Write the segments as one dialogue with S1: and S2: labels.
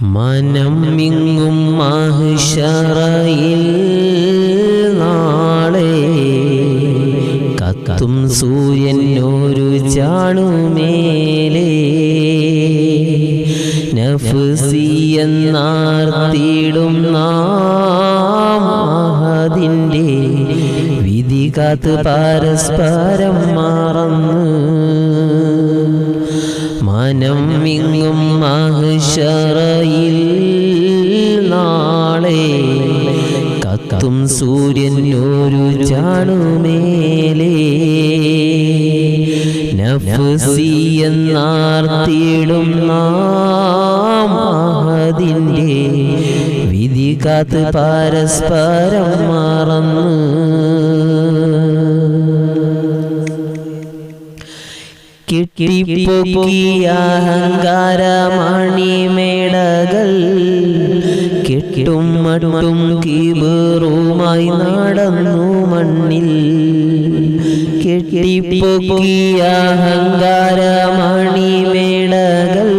S1: മനം മിങ്ങും മഹിഷറയിൽ നാളെ കത്തും സൂര്യൻ ഒരു ചാണുമേലേ നഫ്സി അതിന്റെ വിധി കാത്ത് പരസ്പരം മറന്ന്. മനം മിങ്ങും മഹിഷറയിൽ കത്തും സൂര്യൻ ഒരു ചാണുമേലേ നഫ്സി അതിന്റെ വിധി കാത്ത് പരസ്പരം മറന്നു. കിട്ടിപ്പൊക്കിയ അഹങ്കാരമണിമേടകൾ കെട്ടും മട്ടും കീബറുമായി നടന്നു മണ്ണിൽ. കെട്ടിപ്പൊക്കിയ അഹങ്കാരമണിമേടകൾ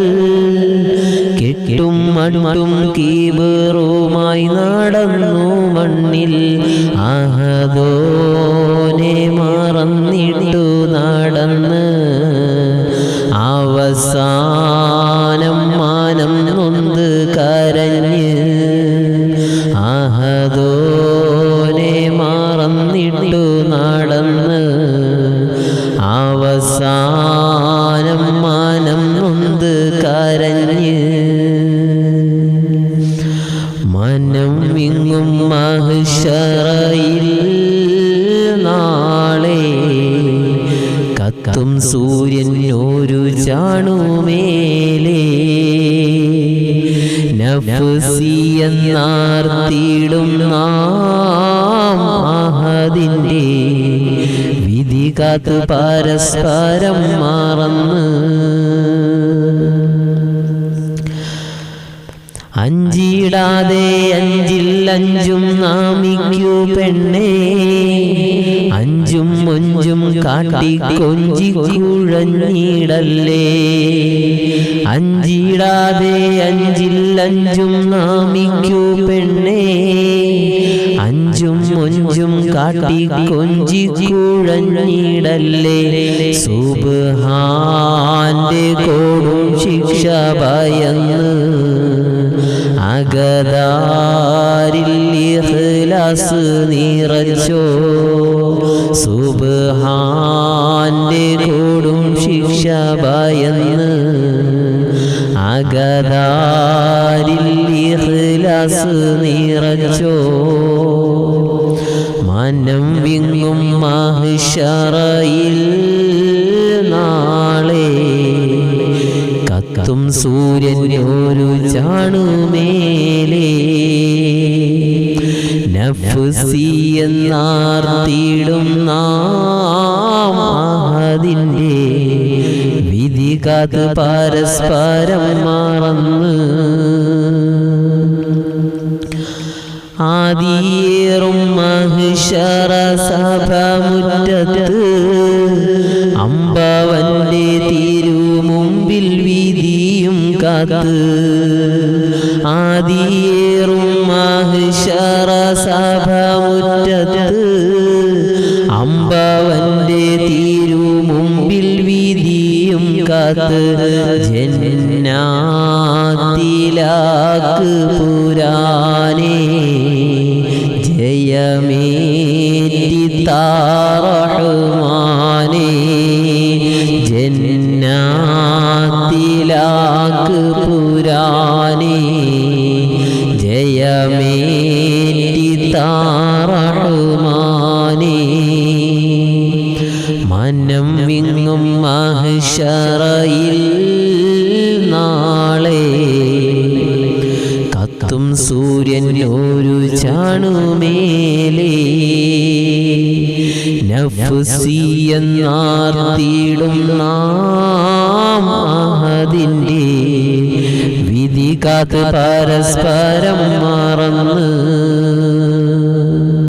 S1: കെട്ടും മട്ടും കീബറുമായി നടന്നു മണ്ണിൽ. ആഹദോനെ മറന്നിട്ടു നടന്ന്. അവസാനം മാനം നൊന്ത് കരഞ്ഞ് അവസാനം മാനം നൊന്ത് കരഞ്ഞ് മനം വിങ്ങും മഹിഷറയിൽ നാളെ കത്തും സൂര്യൻ ഒരു ചാണുമേലേ നഫ്സി എന്നാർത്തിയിടും നാം അതിന്റെ വിധി കാത്ത് പരസ്പരം മറന്ന് അഞ്ചിടാതെ അഞ്ചിൽ അഞ്ചും നാമിക്കൂ പെണ്ണേ. അഞ്ചും മുഞ്ചും കാട്ടി കൊഞ്ചി കുഴഞ്ഞിടല്ലേ. അഞ്ചിടാതെ അഞ്ചിൽ അഞ്ചും നാമിക്കൂ പെണ്ണേ. അഞ്ചും മുഞ്ചും കാട്ടി കൊഞ്ചി കുഴഞ്ഞിടല്ലേ. സുബാന്റെ കോടും ശിക്ഷ ഭയന്ന് അകതാരിൽ നിറച്ചോ സുബ്ഹാന്റെ കൂടും ശിക്ഷ ഭയന്ന് അകതാരിൽ നിറച്ചോ മനം വിങ്ങും മഹിഷറയിൽ നാളെ കത്തും സൂര്യൻ ഒരു ചാണുമേലേ നഫ്സി എന്നാർത്തിയിടും നാം അതിന്റെ വിധി കാത്ത് പരസ്പരം മറന്ന് ആദിയേറും മഹിഷറ സഭമുറ്റത്ത് അമ്പവന്റെ തിരുമുമ്പിൽ വിധിയും കാത്ത്. ആദിയേറും വിധിയും കാത്ത് ജന്നാത്തിലാക്ക് പുരാനേ ജയമേറ്റി താറഹ്മാനേ ജന്നാത്തിലാക്ക് മനം വിങ്ങും മഹിഷറയിൽ നാളെ. കത്തും സൂര്യൻ ഒരു ചാണുമേലേ. നഫ്സി എന്നാർത്തിയിടും വിധി കാത്ത് പരസ്പരം മറന്ന്